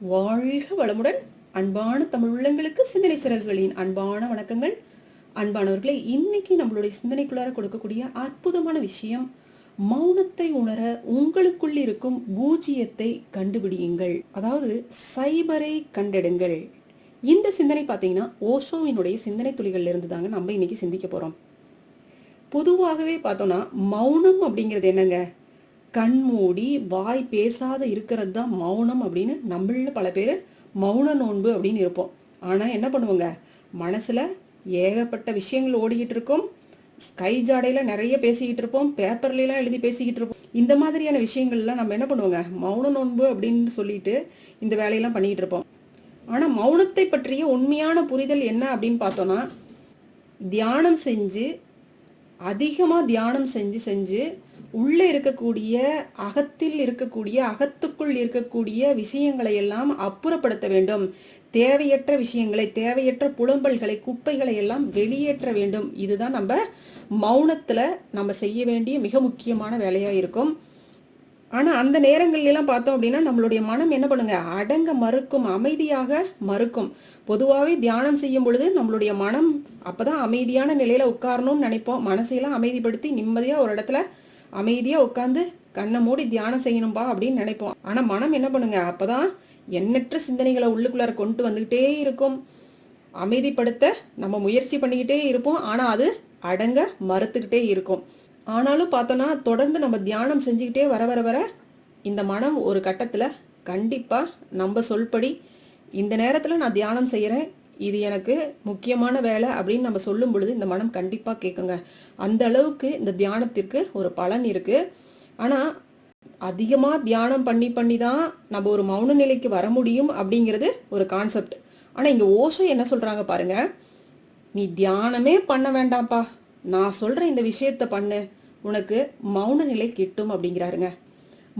வாழ்க வளமுடன். அன்பான தமிழ் உள்ளங்களுக்கு சிந்தனை சிறல்களின் அன்பான வணக்கங்கள். அன்பானவர்களே இன்னைக்கு நம்மளுடைய சிந்தனைக்குள்ளார கொடுக்கக்கூடிய அற்புதமான விஷயம் மௌனத்தை உணர உங்களுக்குள் இருக்கும் பூஜ்ஜியத்தை கண்டுபிடியுங்கள். அதாவது சைபரை கண்டெடுங்கள். இந்த சிந்தனை பார்த்தீங்கன்னா ஓஷோவினுடைய சிந்தனை துளிகள்ல இருந்து தாங்க நம்ம இன்னைக்கு சிந்திக்க போறோம். பொதுவாகவே பார்த்தோம்னா மௌனம் அப்படிங்கிறது என்னங்க? கண் மூடி வாய் பேசாத இருக்கிறது தான் மௌனம் அப்படின்னு நம்மள பல பேர் மௌன நோன்பு அப்படின்னு இருப்போம். ஆனால் என்ன பண்ணுவோங்க? மனசில் ஏகப்பட்ட விஷயங்கள் ஓடிக்கிட்டு இருக்கும். ஸ்கை ஜாடையில் நிறைய பேசிக்கிட்டு இருப்போம். பேப்பர்லாம் எழுதி பேசிக்கிட்டு இருப்போம். இந்த மாதிரியான விஷயங்கள்லாம் நம்ம என்ன பண்ணுவோங்க? மௌன நோன்பு அப்படின்னு சொல்லிட்டு இந்த வேலையெல்லாம் பண்ணிக்கிட்டு இருப்போம். ஆனால் மௌனத்தை பற்றிய உண்மையான புரிதல் என்ன அப்படின்னு பார்த்தோன்னா தியானம் செஞ்சு அதிகமாக தியானம் செஞ்சு செஞ்சு உள்ளே இருக்கக்கூடிய அகத்தில் இருக்கக்கூடிய அகத்துக்குள் இருக்கக்கூடிய விஷயங்களை எல்லாம் அப்புறப்படுத்த வேண்டும். தேவையற்ற விஷயங்களை தேவையற்ற புலம்பல்களை குப்பைகளை எல்லாம் வெளியேற்ற வேண்டும். இதுதான் நம்ம மௌனத்துல நம்ம செய்ய வேண்டிய மிக முக்கியமான வேலையா இருக்கும். ஆனா அந்த நேரங்கள்ல எல்லாம் பார்த்தோம் அப்படின்னா நம்மளுடைய மனம் என்ன பண்ணுங்க? அடங்க மறுக்கும் அமைதியாக மறுக்கும். பொதுவாகவே தியானம் செய்யும் பொழுது நம்மளுடைய மனம் அப்பதான் அமைதியான நிலையில உட்காரணும்னு நினைப்போம். மனசையெல்லாம் அமைதிப்படுத்தி நிம்மதியா ஒரு இடத்துல அமைதியாக உட்காந்து கண்ணை மூடி தியானம் செய்யணும்பா அப்படின்னு நினைப்போம். ஆனால் மனம் என்ன பண்ணுங்க? அப்போதான் எண்ணற்ற சிந்தனைகளை உள்ளுக்குள்ளார கொண்டு வந்துக்கிட்டே இருக்கும். அமைதிப்படுத்த நம்ம முயற்சி பண்ணிக்கிட்டே இருப்போம். ஆனால் அது அடங்க மறுத்துக்கிட்டே இருக்கும். ஆனாலும் பார்த்தோன்னா தொடர்ந்து நம்ம தியானம் செஞ்சுக்கிட்டே வர வர வர இந்த மனம் ஒரு கட்டத்தில் கண்டிப்பாக நம்ம சொல்படி இந்த நேரத்தில் நான் தியானம் செய்கிறேன் இது எனக்கு முக்கியமான வேலை அப்படின்னு நம்ம சொல்லும் பொழுது இந்த மனம் கண்டிப்பாக கேட்குங்க அந்த அளவுக்கு இந்த தியானத்திற்கு ஒரு பலன் இருக்கு. ஆனால் அதிகமாக தியானம் பண்ணி பண்ணி தான் நம்ம ஒரு மௌன நிலைக்கு வர முடியும் அப்படிங்கிறது ஒரு கான்செப்ட் ஆனால் இங்கே ஓஷோ என்ன சொல்கிறாங்க பாருங்க. நீ தியானமே பண்ண வேண்டாம்ப்பா. நான் சொல்கிற இந்த விஷயத்த பண்ணு. உனக்கு மௌன நிலை கிட்டும் அப்படிங்கிறாருங்க.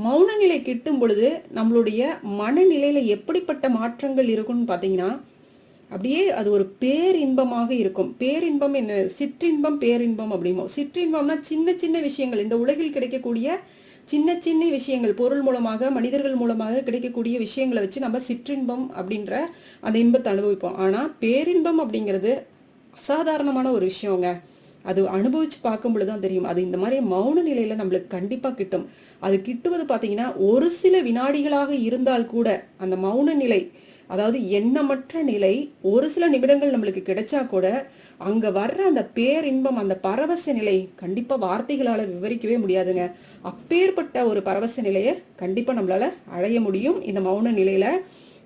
மௌன நிலை கிட்டும் பொழுது நம்மளுடைய மனநிலையில் எப்படிப்பட்ட மாற்றங்கள் இருக்கும்னு பார்த்தீங்கன்னா அப்படியே அது ஒரு பேரின்பமாக இருக்கும். பேரின்பம் என்ன? சிற்றின்பம் பேரின்பம் அப்படிமோ சிற்றின்பம்னா சின்ன சின்ன விஷயங்கள். இந்த உலகில் கிடைக்கக்கூடிய சின்ன சின்ன விஷயங்கள். பொருள் மூலமாக மனிதர்கள் மூலமாக கிடைக்கக்கூடிய விஷயங்களை வச்சு நம்ம சிற்றின்பம் அப்படின்ற அந்த இன்பத்தை அனுபவிப்போம். ஆனா பேரின்பம் அப்படிங்கிறது அசாதாரணமான ஒரு விஷயங்க. அது அனுபவிச்சு பார்க்கும் பொழுதுதான் தெரியும். அது இந்த மாதிரி மௌன நிலையில நம்மளுக்கு கண்டிப்பா கிட்டும். அது கிட்டுவது பாத்தீங்கன்னா ஒரு சில வினாடிகளாக இருந்தால் கூட அந்த மௌன நிலை அதாவது எண்ணமற்ற நிலை ஒரு சில நிமிடங்கள் நம்மளுக்கு கிடைச்சா கூட அங்க வர்ற அந்த பேரின்பம் அந்த பரவச நிலை கண்டிப்பா வார்த்தைகளால விவரிக்கவே முடியாதுங்க. அப்பேற்பட்ட ஒரு பரவச நிலையை கண்டிப்பா நம்மளால அடைய முடியும் இந்த மௌன நிலையில.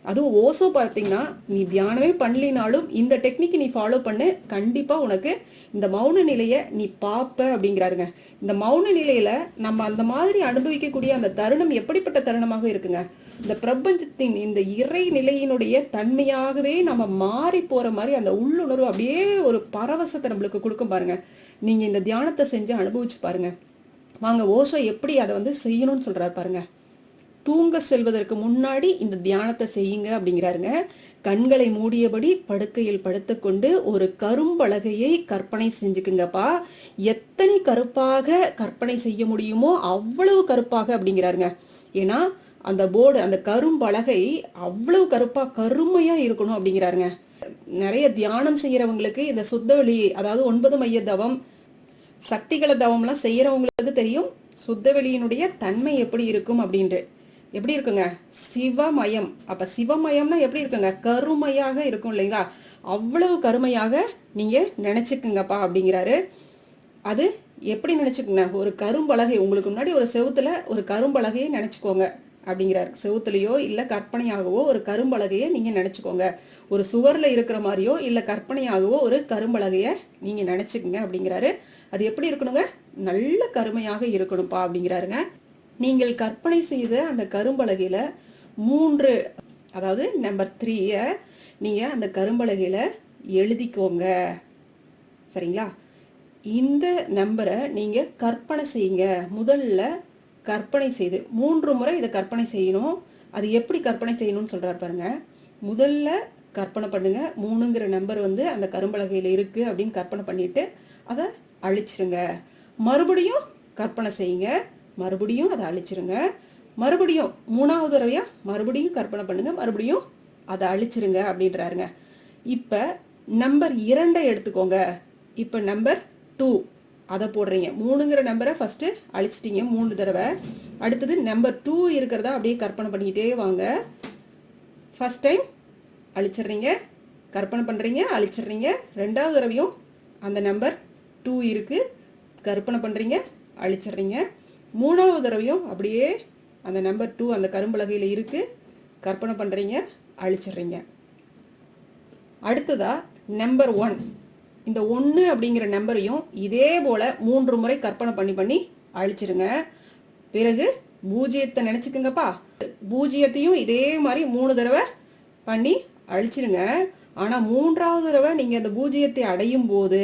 அதுவும் ஓசோ பார்த்தீங்கன்னா நீ தியானமே பண்ணலினாலும் இந்த டெக்னிக் நீ ஃபாலோ பண்ணு கண்டிப்பா உனக்கு இந்த மௌன நிலையை நீ பார்ப்ப அப்படிங்கிறாருங்க. இந்த மௌன நிலையில நம்ம அந்த மாதிரி அனுபவிக்கக்கூடிய அந்த தருணம் எப்படிப்பட்ட தருணமாக இருக்குங்க? இந்த பிரபஞ்சத்தின் இந்த இறை நிலையினுடைய தன்மையாகவே நம்ம மாறி போற மாதிரி அந்த உள்ளுணர்வு அப்படியே ஒரு பரவசத்தை நம்மளுக்கு கொடுக்கும் பாருங்க. நீங்க இந்த தியானத்தை செஞ்சு அனுபவிச்சு பாருங்க. வாங்க ஓசோ எப்படி அதை வந்து செய்யணும்னு சொல்றாரு பாருங்க. தூங்க செல்வதற்கு முன்னாடி இந்த தியானத்தை செய்யுங்க அப்படிங்கிறாருங்க. கண்களை மூடியபடி படுக்கையில் படுத்துக்கொண்டு ஒரு கரும்பலகையை கற்பனை செஞ்சுக்குங்கப்பா. எத்தனை கருப்பாக கற்பனை செய்ய முடியுமோ அவ்வளவு கருப்பாக அப்படிங்கிறாருங்க. ஏன்னா அந்த போர்டு அந்த கரும்பலகை அவ்வளவு கருப்பா கருமையா இருக்கணும் அப்படிங்கிறாருங்க. நிறைய தியானம் செய்யறவங்களுக்கு இந்த சுத்தவெளி அதாவது ஒன்பது மைய தவம் சக்திகள தவம்லாம் செய்யறவங்களுக்கு தெரியும் சுத்தவெளியினுடைய தன்மை எப்படி இருக்கும் அப்படின்ட்டு. எப்படி இருக்குங்க? சிவமயம். அப்ப சிவமயம்னா எப்படி இருக்குங்க? கருமையாக இருக்கும் இல்லைங்களா? அவ்வளவு கருமையாக நீங்க நினைச்சுக்குங்கப்பா அப்படிங்கிறாரு. அது எப்படி நினைச்சுக்குங்க? ஒரு கரும்பலகை உங்களுக்கு முன்னாடி ஒரு செவுத்துல ஒரு கரும்பலகையை நினைச்சுக்கோங்க. அப்படிங்கிறாரு. செவுத்துலயோ இல்ல கற்பனையாகவோ ஒரு கரும்பலகையை நீங்க நினைச்சுக்கோங்க. ஒரு சுவர்ல இருக்கிற மாதிரியோ இல்ல கற்பனையாகவோ ஒரு கரும்பலகைய நீங்க நினச்சிக்கோங்க அப்படிங்கிறாரு. அது எப்படி இருக்கணுங்க? நல்ல கருமையாக இருக்கணும்ப்பா அப்படிங்கிறாருங்க. நீங்கள் கற்பனை செய்த அந்த கரும்பலகையில மூன்று அதாவது நம்பர் த்ரீய நீங்க அந்த கரும்பலகையில எழுதிக்கோங்க. சரிங்களா? இந்த நம்பரை நீங்க கற்பனை செய்யுங்க. முதல்ல கற்பனை செய்து மூன்று முறை இதை கற்பனை செய்யணும். அது எப்படி கற்பனை செய்யணும்னு சொல்றாரு பாருங்க. முதல்ல கற்பனை பண்ணுங்க. மூணுங்கிற நம்பர் வந்து அந்த கரும்பலகையில இருக்கு அப்படின்னு கற்பனை பண்ணிட்டு அதை அழிச்சிருங்க. மறுபடியும் கற்பனை செய்யுங்க. மறுபடியும் அதை அழிச்சிருங்க. மறுபடியும் மூணாவது தடவையா மறுபடியும் கற்பனை பண்ணுங்க. மறுபடியும் அதை அழிச்சிருங்க அப்படின்றாருங்க. இப்ப நம்பர் இரண்டை எடுத்துக்கோங்க. இப்ப நம்பர் டூ அதை போடுறீங்க. மூணுங்கிற நம்பரை ஃபஸ்ட்டு அழிச்சிட்டிங்க மூணு தடவை. அடுத்தது நம்பர் டூ இருக்கிறதா அப்படியே கற்பனை பண்ணிக்கிட்டே வாங்க. ஃபர்ஸ்ட் டைம் அழிச்சிடுறீங்க கற்பனை பண்ணுறீங்க அழிச்சிடுறீங்க. ரெண்டாவது தடவையும் அந்த நம்பர் டூ இருக்குது கற்பனை பண்ணுறீங்க அழிச்சிடுறீங்க. மூணாவது தடவையும் அப்படியே அந்த நம்பர் டூ அந்த கரும்பலகையில் இருக்குது கற்பனை பண்ணுறீங்க அழிச்சிடுறீங்க. அடுத்ததாக நம்பர் ஒன் இந்த ஒன்று அப்படிங்கிற நம்பரையும் இதே போல மூன்று முறை கற்பனை பண்ணி பண்ணி அழிச்சிருங்க. பிறகு பூஜ்ஜியத்தை நினச்சிக்கோங்கப்பா. பூஜ்ஜியத்தையும் இதே மாதிரி மூணு தடவை பண்ணி அழிச்சிருங்க. ஆனால் மூன்றாவது தடவை நீங்கள் அந்த பூஜ்ஜியத்தை அடையும் போது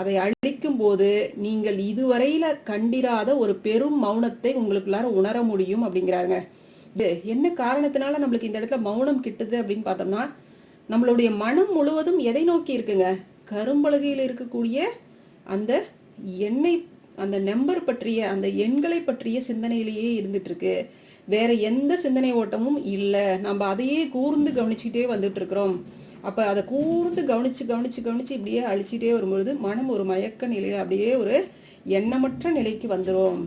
அதை அழிக்கும் போது நீங்கள் இதுவரையில கண்டிராத ஒரு பெரும் மௌனத்தை உங்களுக்குள்ளார உணர முடியும் அப்படிங்கிறாருங்க. இது என்ன காரணத்தினால நம்மளுக்கு இந்த இடத்துல மௌனம் கிட்டுது அப்படின்னு பார்த்தோம்னா நம்மளுடைய மனம் முழுவதும் எதை நோக்கி இருக்குங்க? கரும்பலகையில் இருக்கக்கூடிய அந்த எண்ணெய் அந்த நம்பர் பற்றிய அந்த எண்களை பற்றிய சிந்தனையிலேயே இருந்துட்டு இருக்கு வேற எந்த சிந்தனை ஓட்டமும் இல்லை. நம்ம அதையே கூர்ந்து கவனிச்சுக்கிட்டே வந்துட்டு இருக்கிறோம் அப்ப அதை கூர்ந்து கவனிச்சு கவனிச்சு கவனிச்சு இப்படியே அழிச்சிட்டே வரும்பொழுது மனம் ஒரு மயக்க நிலையில அப்படியே ஒரு எண்ணமற்ற நிலைக்கு வந்துடும்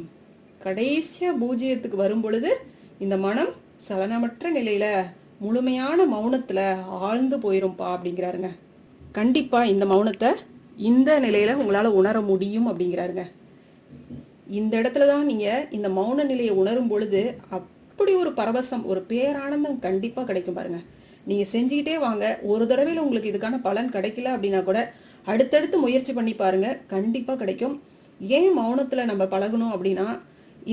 கடைசியா பூஜ்ஜியத்துக்கு வரும் பொழுது இந்த மனம் சலனமற்ற நிலையில முழுமையான மௌனத்துல ஆழ்ந்து போயிரும்பா அப்படிங்கிறாருங்க. கண்டிப்பாக இந்த மௌனத்தை இந்த நிலையில் உங்களால் உணர முடியும் அப்படிங்கிறாருங்க. இந்த இடத்துல தான் நீங்கள் இந்த மௌன நிலையை உணரும் பொழுது அப்படி ஒரு பரவசம் ஒரு பேரானந்தம் கண்டிப்பாக கிடைக்கும் பாருங்க. நீங்கள் செஞ்சுக்கிட்டே வாங்க. ஒரு தடவையில் உங்களுக்கு இதுக்கான பலன் கிடைக்கல அப்படின்னா கூட அடுத்தடுத்து முயற்சி பண்ணி பாருங்க. கண்டிப்பாக கிடைக்கும். ஏன் மௌனத்தில் நம்ம பழகணும் அப்படின்னா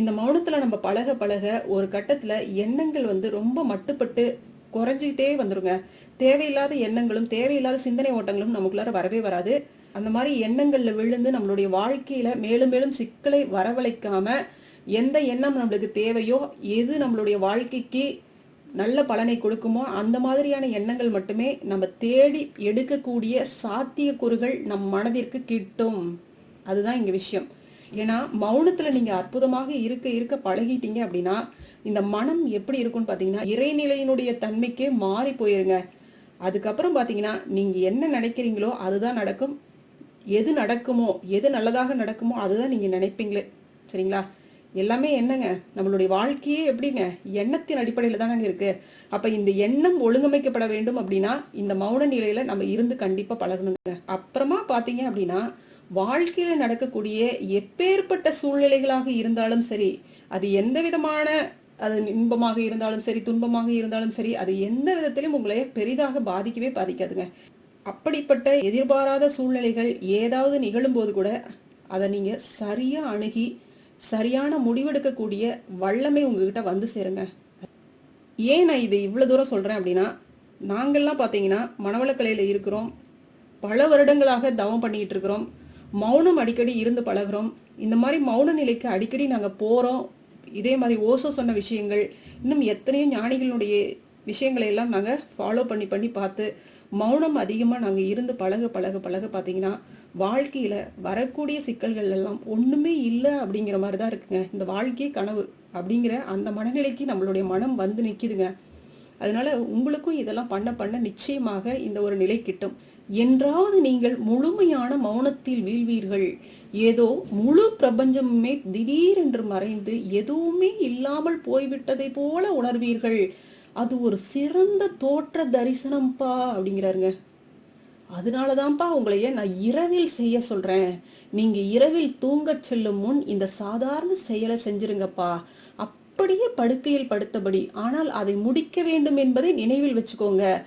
இந்த மௌனத்தில் நம்ம பழக பழக ஒரு கட்டத்தில் எண்ணங்கள் வந்து ரொம்ப மட்டுப்பட்டு குறைஞ்சிக்கிட்டே வந்துருங்க. தேவையில்லாத எண்ணங்களும் தேவையில்லாத சிந்தனை ஓட்டங்களும் நமக்குள்ளார வரவே வராது. அந்த மாதிரி எண்ணங்களில் விழுந்து நம்மளுடைய வாழ்க்கையில மேலும் மேலும் சிக்கலை வரவழைக்காம எந்த எண்ணம் நம்மளுக்கு தேவையோ எது நம்மளுடைய வாழ்க்கைக்கு நல்ல பலனை கொடுக்குமோ அந்த மாதிரியான எண்ணங்கள் மட்டுமே நம்ம தேடி எடுக்கக்கூடிய சாத்தியக்கூறுகள் நம் மனதிற்கு கிட்டும். அதுதான் இங்க விஷயம். ஏன்னா மௌனத்துல நீங்க அற்புதமாக இருக்க இருக்க பழகிட்டீங்க அப்படின்னா இந்த மனம் எப்படி இருக்கும்னு பார்த்தீங்கன்னா இறைநிலையினுடைய தன்மைக்கே மாறி போயிருங்க. அதுக்கப்புறம் பார்த்தீங்கன்னா நீங்கள் என்ன நினைக்கிறீங்களோ அதுதான் நடக்கும். எது நடக்குமோ எது நல்லதாக நடக்குமோ அதுதான் நீங்கள் நினைப்பீங்களே. சரிங்களா? எல்லாமே என்னங்க? நம்மளுடைய வாழ்க்கையே எப்படிங்க? எண்ணத்தின் அடிப்படையில் தானங்க இருக்கு. அப்போ இந்த எண்ணம் ஒழுங்கமைக்கப்பட வேண்டும் அப்படின்னா இந்த மௌன நிலையில நம்ம இருந்து கண்டிப்பாக பழகணுங்க. அப்புறமா பார்த்தீங்க அப்படின்னா வாழ்க்கையில் நடக்கக்கூடிய எப்பேற்பட்ட சூழ்நிலைகளாக இருந்தாலும் சரி அது எந்த விதமான அது இன்பமாக இருந்தாலும் சரி துன்பமாக இருந்தாலும் சரி அது எந்த விதத்திலும் உங்களை பெரிதாக பாதிக்கவே பாதிக்காதுங்க. அப்படிப்பட்ட எதிர்பாராத சூழ்நிலைகள் ஏதாவது நிகழும் போது கூட அதை நீங்கள் சரியாக அணுகி சரியான முடிவெடுக்கக்கூடிய வல்லமை உங்ககிட்ட வந்து சேருங்க. ஏன் நான் இது இவ்வளோ தூரம் சொல்கிறேன் அப்படின்னா நாங்கள்லாம் பார்த்தீங்கன்னா மணவளக்கலையில் இருக்கிறோம் பல வருடங்களாக தவம் பண்ணிக்கிட்டு இருக்கிறோம் மௌனம் அடிக்கடி இருந்து பழகுறோம் இந்த மாதிரி மௌன நிலைக்கு அடிக்கடி நாங்கள் போகிறோம் இதே மாதிரி ஓசோ சொன்ன விஷயங்கள் இன்னும் எத்தனையோ ஞானிகளுடைய விஷயங்களை எல்லாம் நாங்கள் ஃபாலோ பண்ணி பண்ணி பார்த்து மௌனம் அதிகமாக நாங்கள் இருந்து பழக பழக பழக பார்த்தீங்கன்னா வாழ்க்கையில் வரக்கூடிய சிக்கல்கள் எல்லாம் ஒன்றுமே இல்லை அப்படிங்கிற மாதிரி தான் இருக்குங்க. இந்த வாழ்க்கையே கனவு அப்படிங்கிற அந்த மனநிலைக்கு நம்மளுடைய மனம் வந்து நிற்கிதுங்க அதனால உங்களுக்கும் இதெல்லாம் பண்ண பண்ண நிச்சயமாக இந்த ஒரு நிலை கிட்டும். என்றாவது நீங்கள் முழுமையான மௌனத்தில் வீழ்வீர்கள். ஏதோ முழு பிரபஞ்சமுமே திடீரென்று மறைந்து எதுவுமே இல்லாமல் போய்விட்டதை போல உணர்வீர்கள். அது ஒரு சிறந்த தோற்ற தரிசனம்ப்பா அப்படிங்கிறாருங்க. அதனாலதான்ப்பா உங்களைய நான் இரவில் செய்ய சொல்றேன். நீங்க இரவில் தூங்கச் செல்லும் முன் இந்த சாதாரண செயலை செஞ்சிருங்கப்பா. அப்படியே படுக்கையில் படுத்தபடி. ஆனால் அதை முடிக்க வேண்டும் என்பதை நினைவில் வச்சுக்கோங்க.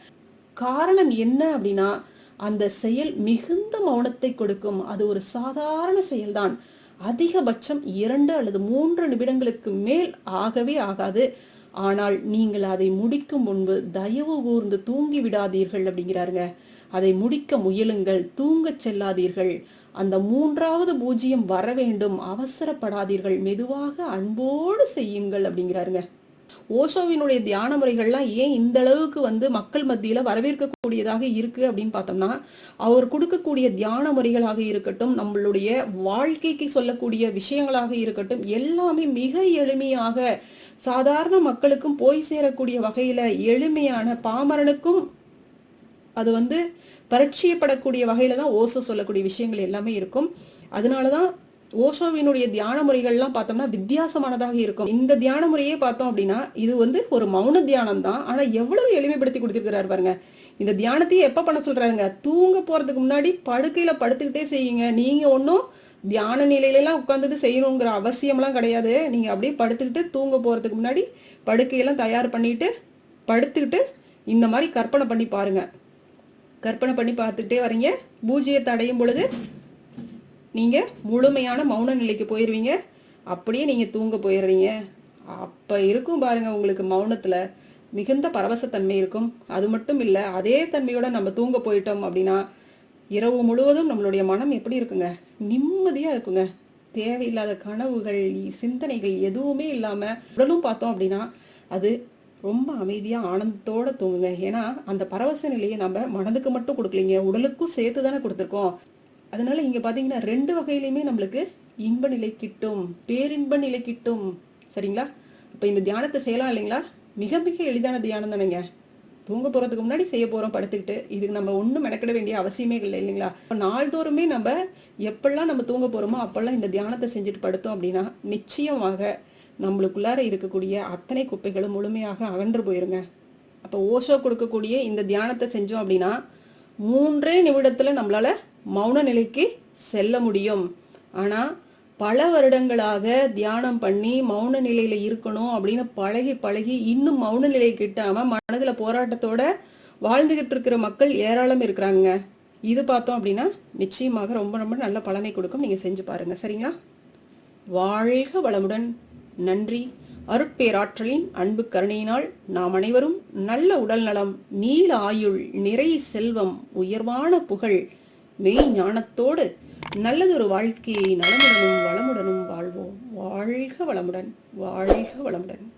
காரணம் என்ன அப்படின்னா அந்த செயல் மிகுந்த மௌனத்தை கொடுக்கும். அது ஒரு சாதாரண செயல்தான். அதிகபட்சம் இரண்டு அல்லது மூன்று நிமிடங்களுக்கு மேல் ஆகவே ஆகாது. ஆனால் நீங்கள் அதை முடிக்கும் முன்பு தயவு கூர்ந்து தூங்கி விடாதீர்கள் அப்படிங்கிறாருங்க. அதை முடிக்க முயலுங்கள் தூங்கச் செல்லாதீர்கள். அந்த மூன்றாவது பூஜ்ஜியம் வர வேண்டும். அவசரப்படாதீர்கள். மெதுவாக அன்போடு செய்யுங்கள் அப்படிங்கிறாருங்க. ஓஷோவினுடைய தியான முறைகள்லாம் ஏன் இந்த அளவுக்கு வந்து மக்கள் மத்தியில வரவேற்கக்கூடியதாக இருக்கு அப்படின்னு பார்த்தோம்னா அவர் கொடுக்கக்கூடிய தியான முறைகளாக இருக்கட்டும் நம்மளுடைய வாழ்க்கைக்கு சொல்லக்கூடிய விஷயங்களாக இருக்கட்டும் எல்லாமே மிக எளிமையாக சாதாரண மக்களுக்கும் போய் சேரக்கூடிய வகையில எளிமையான பாமரனுக்கும் அது வந்து பரட்சியப்படக்கூடிய வகையில தான் ஓசோ சொல்லக்கூடிய விஷயங்கள் எல்லாமே இருக்கும். அதனாலதான் ஓஷோவினுடைய தியான முறைகள்லாம் பார்த்தோம்னா வித்தியாசமானதாக இருக்கும். இந்த தியான முறையே பார்த்தோம் அப்படின்னா இது வந்து ஒரு மௌன தியானம் தான். ஆனா எவ்வளவு எளிமைப்படுத்தி கொடுத்திருக்கிறாரு பாருங்க. இந்த தியானத்தையே எப்ப பண்ண சொல்றாருங்க? தூங்க போறதுக்கு முன்னாடி படுக்கையில படுத்துக்கிட்டே செய்யுங்க. நீங்க ஒன்றும் தியான நிலையிலலாம் உட்காந்துட்டு செய்யணுங்கிற அவசியம்லாம் கிடையாது. நீங்க அப்படியே படுத்துக்கிட்டு தூங்க போறதுக்கு முன்னாடி படுக்கையெல்லாம் தயார் பண்ணிட்டு படுத்துக்கிட்டு இந்த மாதிரி கற்பனை பண்ணி பாருங்க. கற்பனை பண்ணி பார்த்துக்கிட்டே வரீங்க. பூஜ்ஜியத்தை அடையும் பொழுது நீங்க முழுமையான மௌன நிலைக்கு போயிருவீங்க. அப்படியே நீங்க தூங்க போயிடுறீங்க. அப்ப இருக்கும் பாருங்க உங்களுக்கு மௌனத்துல மிகுந்த பரவசத்தன்மை இருக்கும். அது மட்டும் இல்ல அதே தன்மையோட நம்ம தூங்க போயிட்டோம் அப்படின்னா இரவு முழுவதும் நம்மளுடைய மனம் எப்படி இருக்குங்க? நிம்மதியா இருக்குங்க. தேவையில்லாத கனவுகள் சிந்தனைகள் எதுவுமே இல்லாம உடலும் பார்த்தோம் அப்படின்னா அது ரொம்ப அமைதியா ஆனந்தத்தோட தூங்குங்க. ஏன்னா அந்த பரவச நிலையை நம்ம மனதுக்கு மட்டும் கொடுக்கலீங்க. உடலுக்கும் சேர்த்து தானே கொடுத்துருக்கோம். அதனால இங்க பாத்தீங்கன்னா ரெண்டு வகையிலுமே நம்மளுக்கு இன்ப நிலை கிட்டும் பேரின்ப நிலை கிட்டும். சரிங்களா? அப்ப இந்த தியானத்தை செய்யலாம் இல்லைங்களா? மிக மிக எளிதான தியானம் தானேங்க. தூங்க போறதுக்கு முன்னாடி செய்ய போறோம் படுத்துக்கிட்டு. இதுக்கு நம்ம ஒன்றும் மெனக்கிட வேண்டிய அவசியமே இல்லை இல்லைங்களா? நாள்தோறுமே நம்ம எப்பெல்லாம் நம்ம தூங்க போறோமோ அப்பெல்லாம் இந்த தியானத்தை செஞ்சுட்டு படுத்தோம் அப்படின்னா நிச்சயமாக நம்மளுக்குள்ளார இருக்கக்கூடிய அத்தனை குப்பைகளும் முழுமையாக அகன்று போயிருங்க. அப்போ ஓஷோ கொடுக்கக்கூடிய இந்த தியானத்தை செஞ்சோம் அப்படின்னா மூன்றே நிமிடத்துல நம்மளால மௌன நிலைக்கு செல்ல முடியும். ஆனா பல வருடங்களாக தியானம் பண்ணி மௌன நிலையில இருக்கணும் அப்படின்னு பழகி பழகி இன்னும் மௌன நிலை கிட்டாம மனதுல போராட்டத்தோட வாழ்ந்துகிட்டு இருக்கிற மக்கள் ஏராளம் இருக்கிறாங்க. இது பார்த்தோம் அப்படின்னா நிச்சயமாக ரொம்ப ரொம்ப நல்ல பழமை கொடுக்கும். நீங்க செஞ்சு பாருங்க. சரிங்களா? வாழ்க வளமுடன். நன்றி. அருட்பேராற்றலின் அன்பு கருணையினால் நாம் அனைவரும் நல்ல உடல் நலம் நீல ஆயுள் நிறை செல்வம் உயர்வான புகழ் மெய் ஞானத்தோடு நல்லதொரு வாழ்க்கையை நலமுடனும் வளமுடனும் வாழ்வோம். வாழ்க வளமுடன் வாழ்க வளமுடன்.